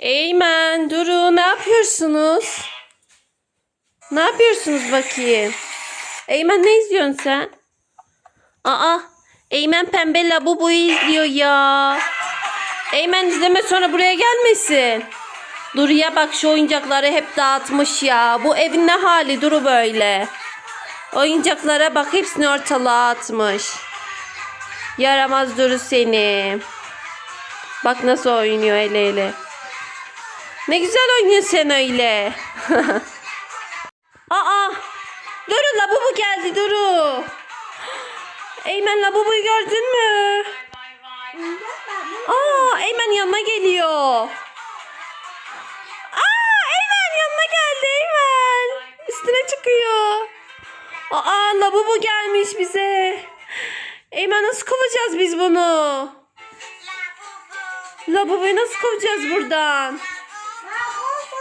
Eymen, Duru ne yapıyorsunuz? Ne yapıyorsunuz bakayım? Eymen ne izliyorsun sen? Aa, Eymen pembe labubuyu izliyor ya. Eymen izleme sonra buraya gelmesin. Duru'ya bak şu oyuncakları hep dağıtmış ya. Bu evin ne hali Duru böyle. Oyuncaklara bak hepsini ortalığa atmış. Yaramaz Duru seni. Bak nasıl oynuyor ele ele. Ne güzel oynuyorsun sen öyle. Aa! Duru labubu geldi Duru. Eymen labubuyu gördün mü? Aa Eymen yanına geliyor. Aa Eymen yanına geldi Eymen. Üstüne çıkıyor. Aa labubu gelmiş bize. Eymen nasıl kovacağız biz bunu? Labubuyu nasıl kovacağız buradan?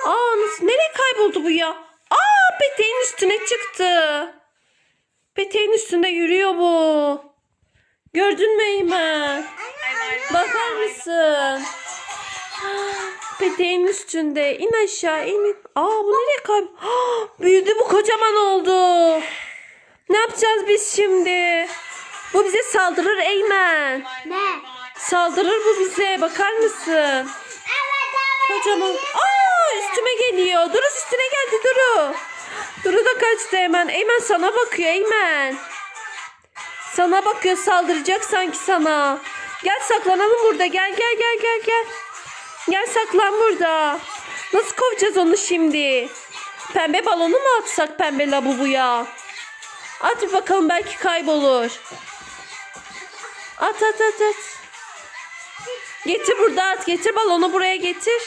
Aa nasıl, nereye kayboldu bu ya? Aa peteğin üstüne çıktı. Peteğin üstünde yürüyor bu. Gördün mü Eymen? Bakar mısın? Peteğin üstünde. İn aşağı in. Aa bu nereye kayboldu? Büyüdü bu kocaman oldu. Ne yapacağız biz şimdi? Bu bize saldırır Eymen. Ne? Saldırır bu bize. Bakar mısın? Kocaman. Aa üstüme geliyor. Duru üstüne geldi Duru. Duru da kaçtı hemen. Eymen sana bakıyor Eymen. Sana bakıyor saldıracak sanki sana. Gel saklanalım burada. Gel gel gel gel gel. Gel saklan burada. Nasıl kovacağız onu şimdi? Pembe balonu mu atsak pembe labubuya? At bir bakalım belki kaybolur. At at at at. Getir burada at. Getir balonu buraya getir.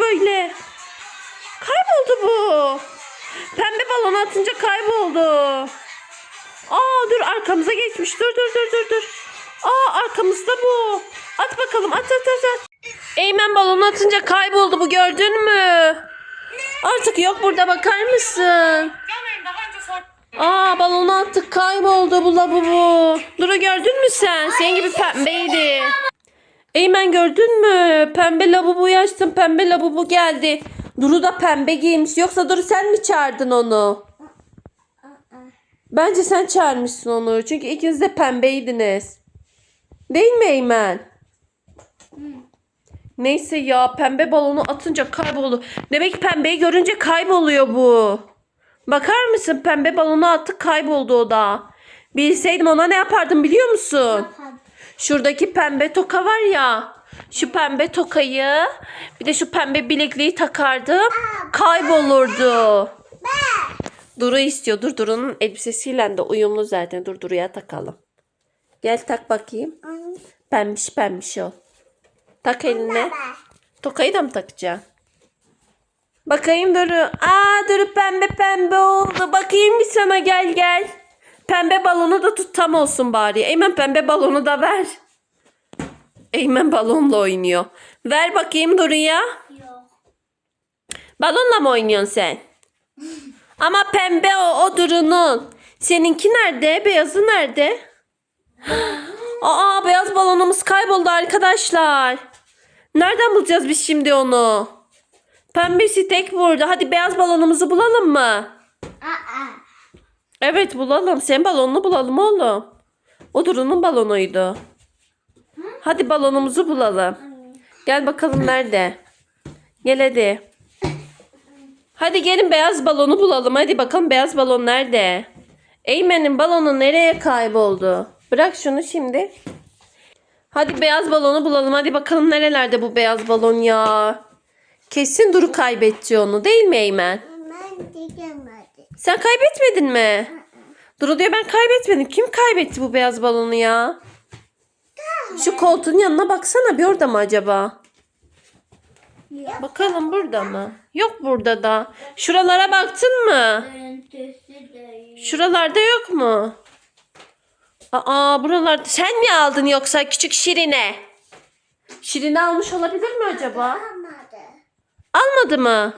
Böyle? Kayboldu bu. Pembe balonu atınca kayboldu. Aa dur arkamıza geçmiş. Dur dur dur dur dur. Aa arkamızda bu. At bakalım at at at at. Eymen balonu atınca kayboldu bu gördün mü? Artık yok burada bakar mısın? Aa balonu attık kayboldu bu labubu. Duru gördün mü sen? Senin gibi pembeydi. Eymen gördün mü? Pembe labubuyu açtım pembe labubu geldi. Duru da pembe giymiş. Yoksa Duru sen mi çağırdın onu? Bence sen çağırmışsın onu. Çünkü ikiniz de pembeydiniz. Değil mi Eymen? Neyse ya pembe balonu atınca kayboldu. Demek ki pembeyi görünce kayboluyor bu. Bakar mısın pembe balonu attık kayboldu o da. Bilseydim ona ne yapardım biliyor musun? Şuradaki pembe toka var ya. Şu pembe tokayı bir de şu pembe bilekliği takardım. Kaybolurdu. Duru istiyor. Dur Duru'nun elbisesiyle de uyumlu zaten. Dur Duru'ya takalım. Gel tak bakayım. Pembiş pembiş ol. Tak eline. Tokayı da mı takacaksın? Bakayım Duru. Aa Duru pembe pembe oldu. Bakayım bir sana gel gel. Pembe balonu da tut tam olsun bari. Eymen pembe balonu da ver. Eymen balonla oynuyor. Ver bakayım Duru'ya. Yok. Balonla mı oynuyorsun sen? Ama pembe o, o Duru'nun. Seninki nerede? Beyazı nerede? Aa beyaz balonumuz kayboldu arkadaşlar. Nereden bulacağız biz şimdi onu? Pembesi tek burada. Hadi beyaz balonumuzu bulalım mı? Aa. Evet bulalım. Sen balonunu bulalım oğlum. O Duru'nun balonuydu. Hadi balonumuzu bulalım. Gel bakalım nerede? Gel hadi. Hadi gelin beyaz balonu bulalım. Hadi bakalım beyaz balon nerede? Eymen'in balonu nereye kayboldu? Bırak şunu şimdi. Hadi beyaz balonu bulalım. Hadi bakalım nerelerde bu beyaz balon ya. Kesin Duru kaybetti onu değil mi Eymen? Ben diyemedi. Sen kaybetmedin mi? Duru diyor ben kaybetmedim. Kim kaybetti bu beyaz balonu ya? Şu koltuğun yanına baksana bir orada mı acaba? Bakalım burada mı? Yok burada da. Şuralara baktın mı? Şuralarda yok mu? Aa buralarda. Sen mi aldın yoksa küçük Şirine? Şirine almış olabilir mi acaba? Olmadı. Almadı mı?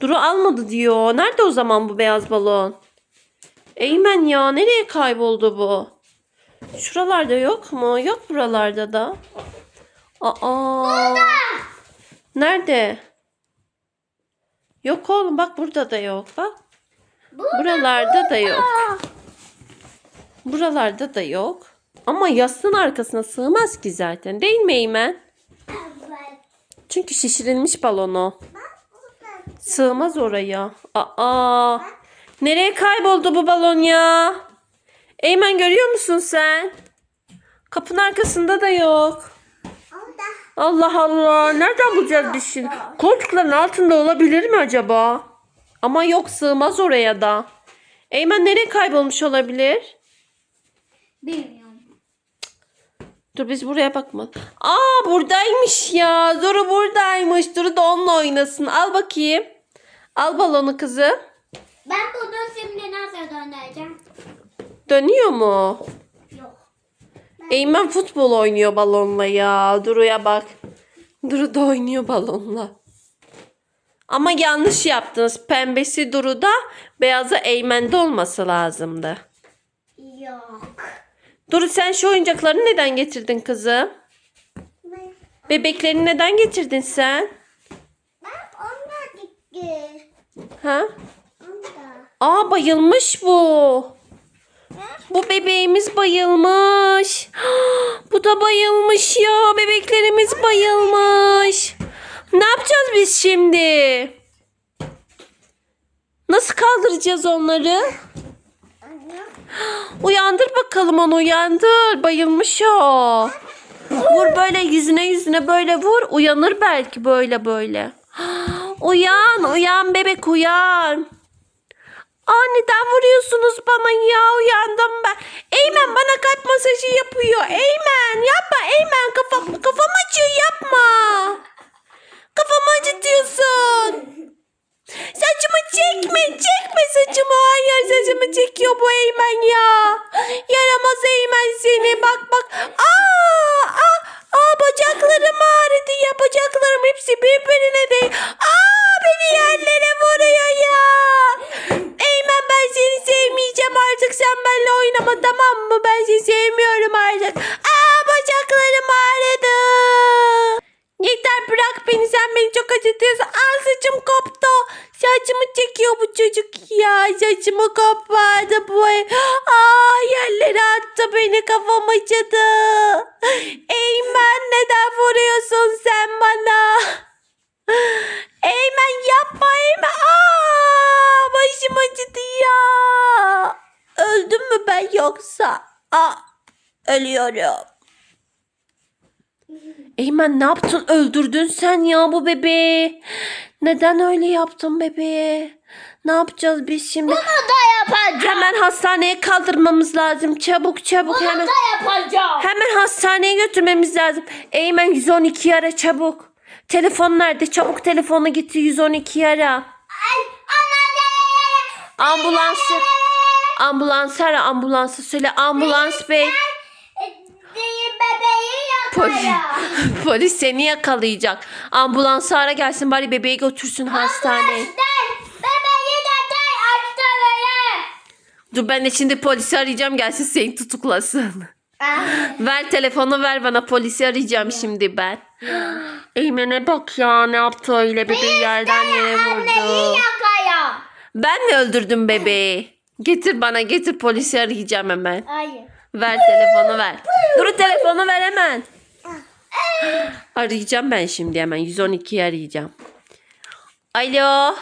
Duru almadı diyor. Nerede o zaman bu beyaz balon? Eymen ya nereye kayboldu bu? Şuralarda yok mu? Yok buralarda da. Aa. Nerede? Yok oğlum bak burada da yok bak. Buralarda da yok. Buralarda da yok. Ama yastığın arkasına sığmaz ki zaten. Değil mi Eymen? Evet. Çünkü şişirilmiş balonu. Sığmaz oraya. Aa. Nereye kayboldu bu balon ya? Eymen görüyor musun sen? Kapının arkasında da yok. Allah Allah. Nereden bulacağız biz şimdi? Koltukların altında olabilir mi acaba? Ama yok sığmaz oraya da. Eymen nereye kaybolmuş olabilir? Bilmiyorum. Dur biz buraya bakma. Aa buradaymış ya. Duru buradaymış. Duru da onunla oynasın. Al bakayım. Al balonu kızım. Ben bunu şimdi nasıl döneceğim? Dönüyor mu? Yok. Eymen futbol oynuyor balonla ya. Duru'ya bak. Duru da oynuyor balonla. Ama yanlış yaptınız. Pembesi Duru'da, beyazı Eymen'de olması lazımdı. Yok. Duru sen şu oyuncakları neden getirdin kızım? Ben, Bebeklerini neden getirdin sen? ben ona gitti. Ha? Onda. Aa bayılmış bu. Bu bebeğimiz bayılmış. Bu da bayılmış ya. Bebeklerimiz bayılmış. Ne yapacağız biz şimdi? Nasıl kaldıracağız onları? Uyandır bakalım onu uyandır. Bayılmış o. Vur böyle yüzüne yüzüne böyle vur. Uyanır belki böyle böyle. Uyan uyan bebek uyan. Aa neden vuruyorsunuz bana ya uyandım ben. Eymen bana kalp masajı yapıyor. Eymen yapma Eymen kafam, kafam acıyor yapma. Kafamı acıtıyorsun. Saçımı çekme çekme saçımı. Hayır saçımı çekiyor bu Eymen ya. Yaramaz Eymen seni bak bak. Aa, aa, aa bacaklarım ağrıdı ya bacaklarım hepsi birbirine değil. Aa beni yerlere vuruyor ya. Eymen ben seni sevmeyeceğim artık sen benimle oynama tamam mı? Ben seni sevmiyorum artık. Aa bacaklarım ağrıdı. Yeter bırak beni sen beni çok acıtıyorsun. Aa saçım koptu. Saçımı çekiyor bu çocuk ya. Saçımı kopardı bu. Aa yerlere attı beni kafam acıdı. Eymen neden vuruyorsun sen bana? Eymen yapma Eymen. Aa başım acıdı ya. Öldüm mü ben yoksa? Aa ölüyorum. Eymen ne yaptın? Öldürdün sen ya bu bebeği. Neden öyle yaptın bebeğe? Ne yapacağız biz şimdi? Bunu da yapacağım. Hemen hastaneye kaldırmamız lazım. Çabuk çabuk hemen. da yapacağım. Hemen hastaneye götürmemiz lazım. Eymen 112 ara çabuk. Telefon nerede? Çabuk telefonu getir 112 ara. Ambulansı. Ambulans ara ambulansı söyle ambulans bey. Değil bebeği Polis, polis seni yakalayacak. Ambulansı ara gelsin bari bebeği götürsün hastaneye. Dur ben de şimdi polisi arayacağım gelsin seni tutuklasın. Ver telefonu ver bana polisi arayacağım şimdi ben. Eymen'e bak ya ne yaptı öyle bebeği yerden yere vurdu. Ben mi öldürdüm bebeği? Getir bana getir polisi arayacağım hemen. Hayır. Ver telefonu ver. Dur telefonu ver hemen. Arayacağım ben şimdi hemen 112'yi arayacağım. Alo.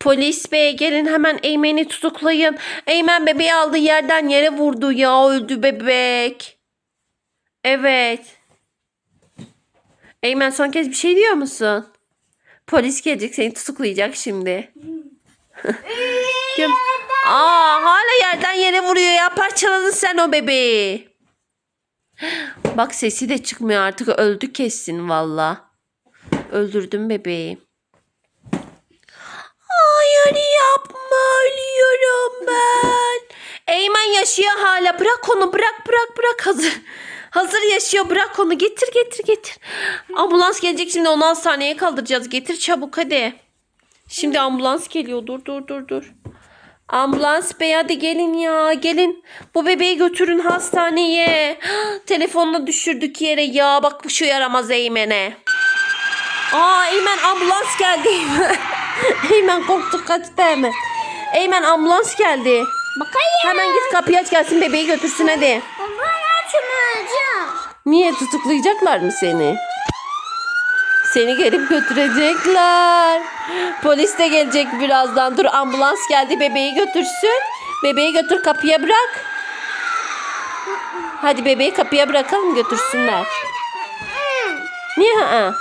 Polis bey gelin hemen Eymen'i tutuklayın. Eymen bebeği aldığı yerden yere vurdu ya öldü bebek. Evet. Eymen son kez bir şey diyor musun? Polis gelecek seni tutuklayacak şimdi. Aa hala yerden yere vuruyor ya parçaladın sen o bebeği. Bak sesi de çıkmıyor artık öldü kesin valla. Öldürdüm bebeği. Hayır yapma ölüyorum ben. Eymen yaşıyor hala bırak onu bırak bırak bırak hazır. Hazır yaşıyor bırak onu getir getir getir. Ambulans gelecek şimdi onu hastaneye kaldıracağız getir çabuk hadi. Şimdi ambulans geliyor dur dur dur dur. Ambulans bey hadi gelin ya gelin. Bu bebeği götürün hastaneye. Telefonla düşürdük yere ya. Bak şu yaramaz Eymen'e. Aa Eymen ambulans geldi. Eymen korktu kaçtı hemen. Eymen ambulans geldi. Bakayım. Hemen git kapıyı aç gelsin bebeği götürsün hadi. Ben açmayacağım. Niye tutuklayacaklar mı seni? Seni gelip götürecekler. Polis de gelecek birazdan. Dur ambulans geldi bebeği götürsün. Bebeği götür kapıya bırak. Hadi bebeği kapıya bırakalım götürsünler. Niye ha?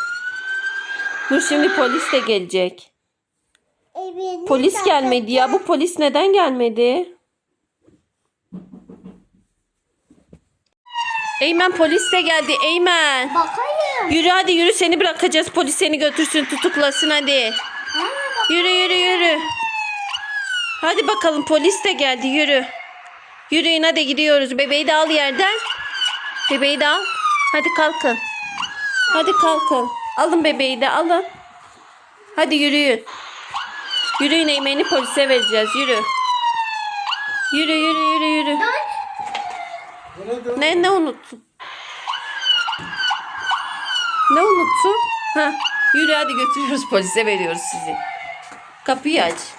Dur şimdi polis de gelecek. Polis gelmedi ya. Bu polis neden gelmedi? Eymen polis de geldi. Eymen. Bakayım. Yürü hadi yürü seni bırakacağız. Polis seni götürsün tutuklasın hadi. Yürü yürü yürü. Hadi bakalım polis de geldi yürü. Yürüyün hadi gidiyoruz. Bebeği de al yerden. Bebeği de al. Hadi kalkın. Hadi kalkın. Alın bebeği de alın. Hadi yürüyün. Yürüyün Eymen'i polise vereceğiz yürü. Yürü yürü yürü yürü. Ne ne unuttun? Ne unuttun? Ha, yürü hadi götürüyoruz polise veriyoruz sizi. Kapıyı aç.